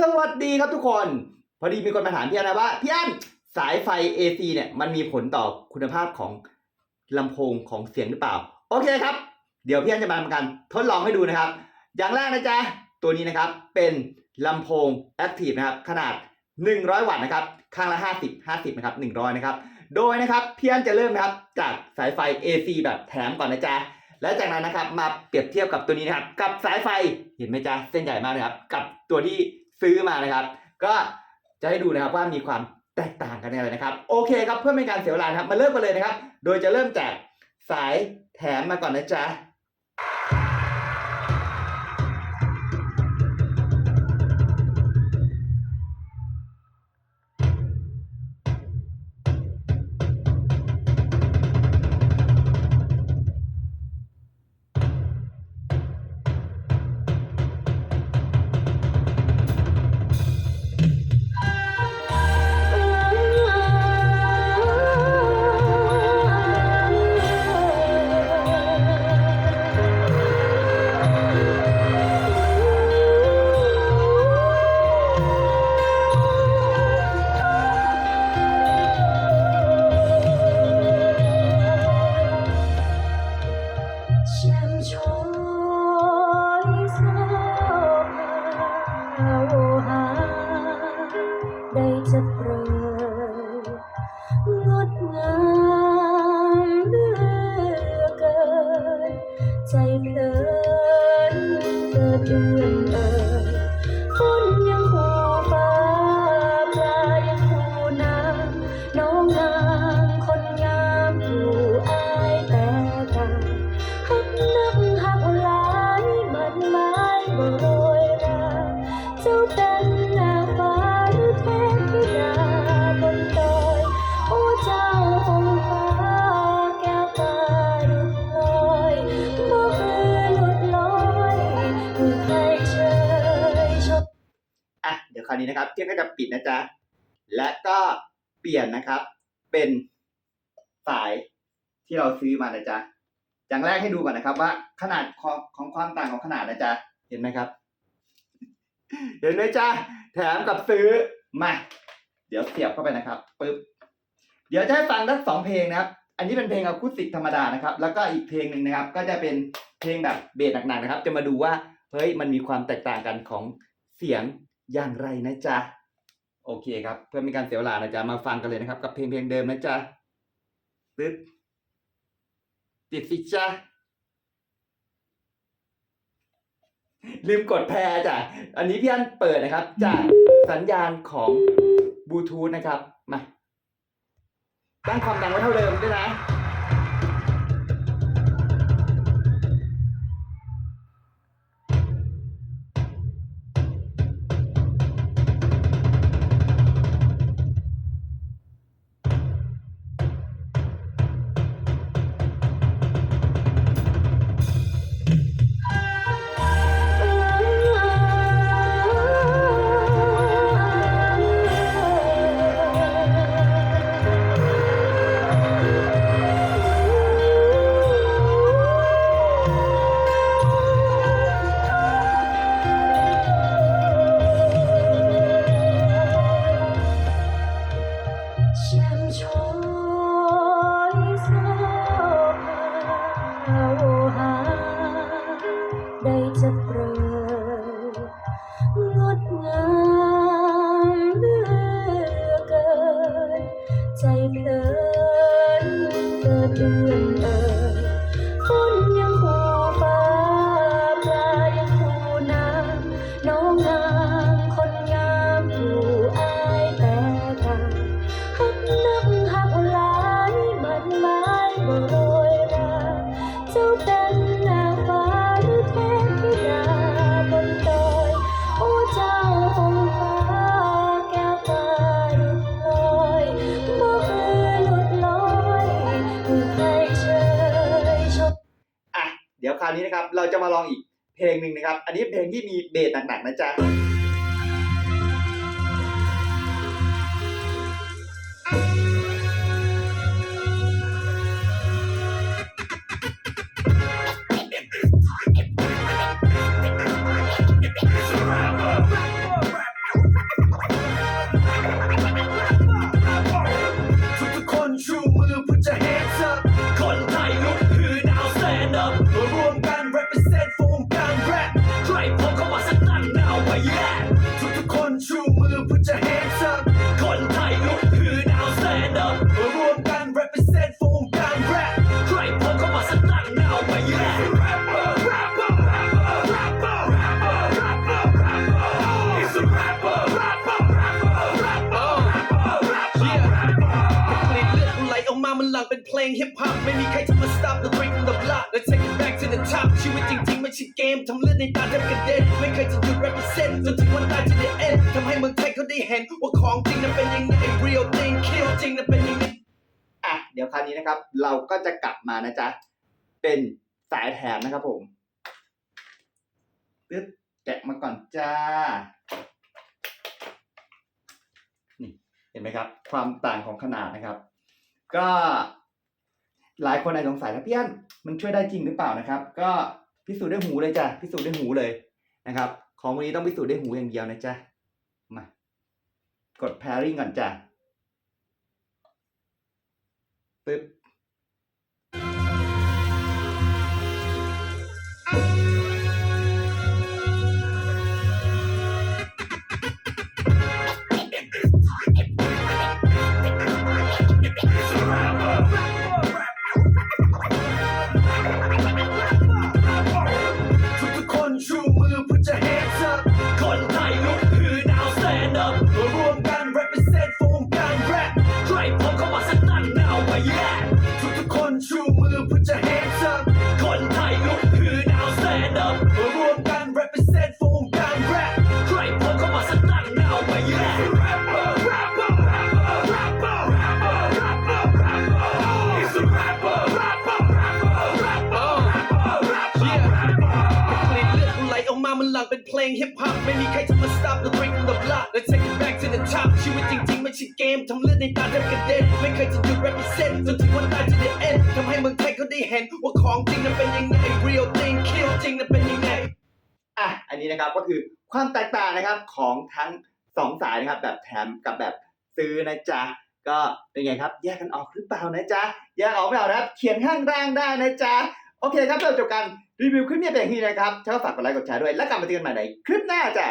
สวัสดีครับทุกคน พอดีมีคนมาถามพี่อันนะว่าพี่อันสายไฟ AC เนี่ยมันมีผลต่อคุณภาพของลำโพงของเสียงหรือเปล่า โอเคครับ เดี๋ยวพี่อันจะมาทำการทดลองให้ดูนะครับ อย่างแรกนะจ๊ะ ตัวนี้นะครับเป็นลำโพง Active นะครับ ขนาด 100 วัตต์นะครับ ข้างละ 50 50 นะครับ 100 นะครับ โดยนะครับพี่อันจะเริ่มนะครับ จากสายไฟ AC แบบแถมก่อนนะจ๊ะและจากนั้นนะครับมาเปรียบเทียบกับตัวนี้นะครับ กับสายไฟเห็นไหมจ๊ะเส้นใหญ่มากนะครับ กับตัวที่ ซื้อมานะครับ ก็จะให้ดูนะครับว่ามีความแตกต่างกันอะไรนะครับ โอเคครับเพื่อไม่การเสียเวลาครับมาเริ่มกันเลยนะครับ โดยจะเริ่มจากสายแถมมาก่อนนะจ๊ะ เาวนี้นะครับเทียงก็จะปิดนะจ๊ะ และก็เปลี่ยนนะครับ เป็นสายที่เราซื้อมานะจ๊ะ อย่างแรกให้ดูก่อนนะครับ ว่าขนาดของของความต่างของขนาดนะจ๊ะ เห็นไหมครับ เห็นไหมจ๊ะ แถมกับซื้อมา เดี๋ยวเสียบเข้าไปนะครับปึ๊บ เดี๋ยวจะให้ฟังทั้งสองเพลงนะครับ อันนี้เป็นเพลงอะคูสติกธรรมดานะครับ แล้วก็อีกเพลงหนึ่งนะครับ ก็จะเป็นเพลงแบบเบสหนักๆนะครับ จะมาดูว่าเฮ้ยมันมีความแตกต่างกันของเสียง อย่างไรนะจ๊ะ โอเคครับ เพื่อม่ให้การเสียเวลานะจ๊ะ มาฟังกันเลยนะครับ กับเพลงเพลงเดิมนะจ๊ะปึ๊บติดสิจ๊ะลืมกดแพรจ้ะ อันนี้พี่อันเปิดนะครับ จากสัญญาณของบลูทูธนะครับ มาตั้งความดังไว้เท่าเดิมด้วยนะ เาวนี้นะครับเราจะมาลองอีกเพลงหนึ่งนะครับ อันนี้เพลงที่มีเบสหนักๆนะจ๊ะ ลังเป็นเพลงฮิปฮอปไม่มีใครจะมา stop the drink from the block let's take it back to the top ชีวิตจริงๆไม่ใช่เกมทำเลือดในตาแทบกระเด็นไม่เคยจะหยุด represent จนถึงวันตายจะ the end ทำให้เมืองไทยเขาได้เห็นว่าของจริงนั้นเป็นยังไง real thing kill จริงนั้นเป็นยังไงอะเดี๋ยวคราวนี้นะครับ เราก็จะกลับมานะจ๊ะ เป็นสายแถมนะครับผมปึ๊บแกะมาก่อนจ้านี่เห็นไหมครับ ความต่างของขนาดนะครับ ก็หลายคนอาจสงสัยแล้วพี่อันมันช่วยได้จริงหรือเปล่านะครับ ก็พิสูจน์ด้วยหูเลยจ้ะพิสูจน์ด้วยหูเลยนะครับ ของวันนี้ต้องพิสูจน์ด้วยหูอย่างเดียวนะจ๊ะมากด pairing ก่อนจ้ะปึ๊บ มามันหลังเป็นเพลงฮิปฮอปไม่มีใครจะมา stop the drink from the block let's take it back to the top ชีวิตจริงๆไม่ใช่เกมทำเลือดในตาแทบกระเด็นไม่เคยจะหยุด represent จนถึงวันตายจะ the end ทำให้เมืองไทยเขาได้เห็น ว่าของจริงนั้นเป็นยังไง real thing kill จริงนั้นเป็นยังไงอะอันนี้นะครับก็คือความแตกต่างนะครับของทั้ง สองสายนะครับ แบบแถมกับแบบซื้อนะจ๊ะก็เป็นไงครับ แยกกันออกหรือเปล่านะจ๊ะแยกออกไม่ออกนะครับ เขียนข้างล่างได้นะจ๊ะโอเคครับเราจบกันรีวิวคลิปนี้เป็นอย่างนี้นะครับถ้าฝากกดไลค์กดแชร์ด้วย แล้วกลับมาเจอกันใหม่ในคลิปหน้าจ้ะ